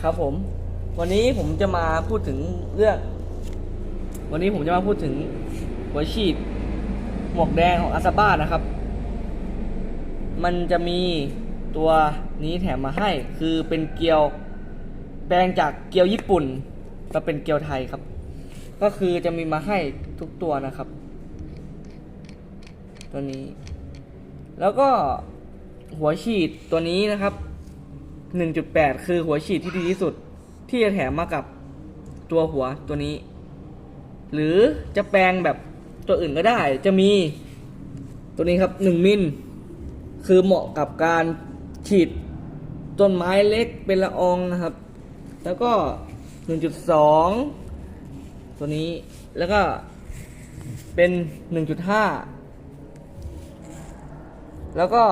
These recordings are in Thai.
ครับผม วันนี้ผมจะมาพูดถึงเรื่อง วันนี้ผมจะมาพูดถึงหัวฉีดหมวกแดงของอาซาบ้านะครับ มันจะมีตัวนี้แถมมาให้ คือเป็นเกลียวแปลงจากเกลียวญี่ปุ่นมาเป็นเกลียวไทยครับ ก็คือจะมีมาให้ทุกตัวนะครับ ตัวนี้ แล้วก็หัวฉีดตัวนี้นะครับ 1.8 คือหัวฉีดที่ดีที่สุด ที่จะแถมมากับตัวหัวตัวนี้ หรือจะแปลงแบบตัวอื่นก็ได้ จะมีตัวนี้ครับ 1 มิล คือเหมาะกับการฉีดต้นไม้เล็กเป็นละอองนะครับ แล้วก็ 1.2 ตัวนี้ แล้วก็เป็น 1.5 แล้วก็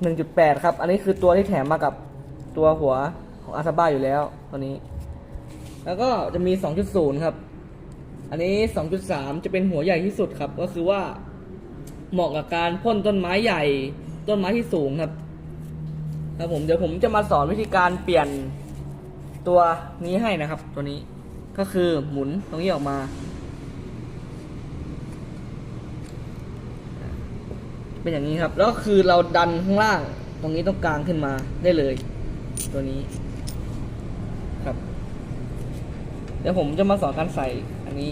1.8 ครับ อันนี้คือตัวที่แถมมากับ ตัวหัวของอาซาบ้าอยู่แล้วตัวนี้ แล้วก็จะมี 2.0 ครับ อันนี้ 2.3 จะเป็นหัวใหญ่ที่สุดครับ ก็คือว่าเหมาะกับการพ่นต้นไม้ใหญ่ ต้นไม้ที่สูงครับครับผมเดี๋ยวผมจะมาสอนวิธีการเปลี่ยนตัวนี้ให้นะครับ ตัวนี้ก็คือหมุนตรงนี้ออกมาเป็นอย่างนี้ครับ แล้วคือเราดันข้างล่างตรงนี้ตรงกลางขึ้นมาได้เลย ตัวนี้ครับ เดี๋ยวผมจะมาสอนการใส่อันนี้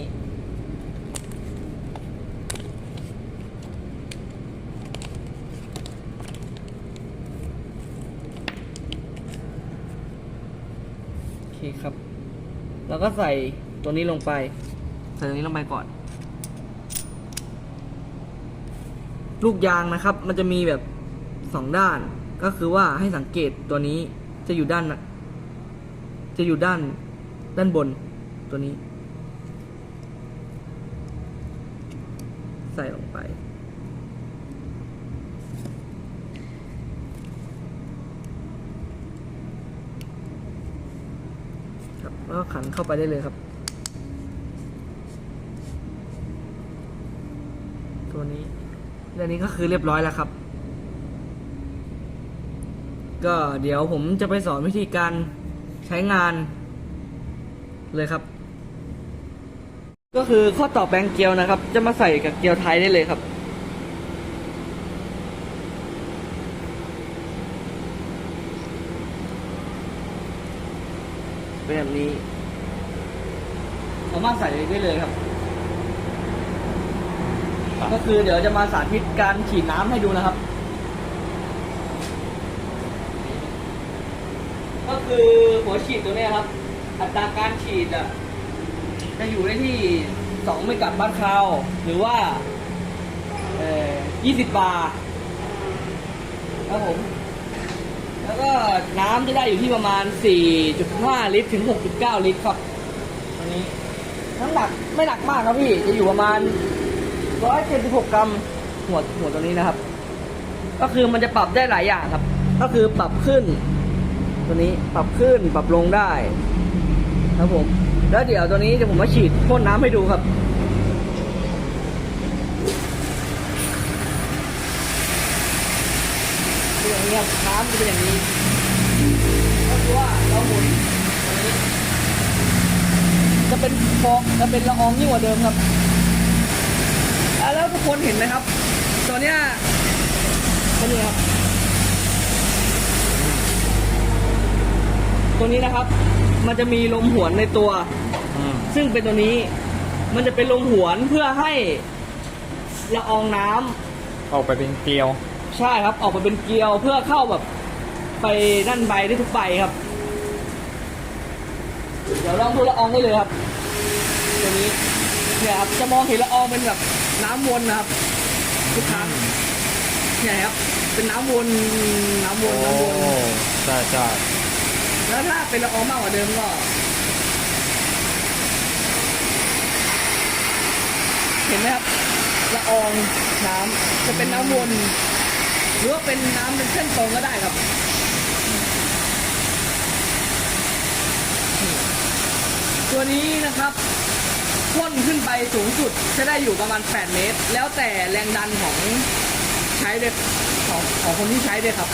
โอเคครับ แล้วก็ใส่ตัวนี้ลงไป ใส่ตัวนี้ลงไปก่อน ลูกยางนะครับ มันจะมีแบบสองด้าน ก็คือว่าให้สังเกตตัวนี้ จะอยู่ด้านนะจะอยู่ด้านด้านบนตัวนี้ ใส่ลงไป ครับแล้วขันเข้าไปได้เลยครับ ตัวนี้เรื่องนี้ก็คือเรียบร้อยแล้วครับ ก็เดี๋ยวผมจะไปสอนวิธีการใช้งานเลยครับ ก็คือข้อต่อแบงเกียวนะครับ จะมาใส่กับเกียวไทยได้เลยครับ แบบนี้สามารถใส่ได้เลยครับ ก็คือเดี๋ยวจะมาสาธิตการฉีดน้ำให้ดูนะครับ คือหัวฉีดตัวเนี้ยครับ อัตราการฉีดอะจะอยู่ในที่2เมกัดบ้านคราว หรือว่าเอ่อ20 บาร์ครับผม แล้วก็น้ำจะได้อยู่ที่ประมาณ 4.5 ลิตรถึง 6.9 ลิตรครับตัวนี้น้ำหนักไม่หนักมากครับพี่ จะอยู่ประมาณ 176 กรัมหัวหัวตัวนี้นะครับ ก็คือมันจะปรับได้หลายอย่างครับ ก็คือปรับขึ้น ตัวนี้ปรับขึ้นปรับลงได้ครับผม แล้วเดี๋ยวตัวนี้จะผมมาฉีดพ่นน้ำให้ดูครับคืออย่างนี้ครับน้ำจะเป็นอย่างนี้ก็คือว่าเราหมุนตัวนี้จะเป็นฟองจะเป็นละอองยิ่งกว่าเดิมครับอะแล้วทุกคนเห็นไหมครับ ตัวเนี้ยตัวนี้ครับ ตัวนี้นะครับ มันจะมีลมหวนในตัวอืมซึ่งเป็นตัวนี้ มันจะเป็นลมหวนเพื่อให้ละอองน้ำออกไปเป็นเกลียวใช่ครับ ออกมาเป็นเกลียวเพื่อเข้าแบบ ไปด้านใบได้ทุกใบครับ เดี๋ยวลองดูละอองได้เลยครับ ตัวนี้เนี่ยครับจะมองเห็นละอองเป็นแบบน้ำวนนะครับทุกครั้งเนี่ยครับ เป็นน้ำวนน้ำวโอ้นน้ำวน ใช่ใช่ แล้วถ้าเป็นละอองมากกว่าเดิมก็เห็นไหมครับละอองน้ำจะเป็นน้ำวน หรือว่าเป็นน้ำเป็นเส้นตรงก็ได้ครับตัวนี้นะครับพ่นขึ้นไปสูงสุดจะได้อยู่ประมาณ 8 เมตร แล้วแต่แรงดันของใช้เด้วยของของคนที่ใช้ด้วยครับ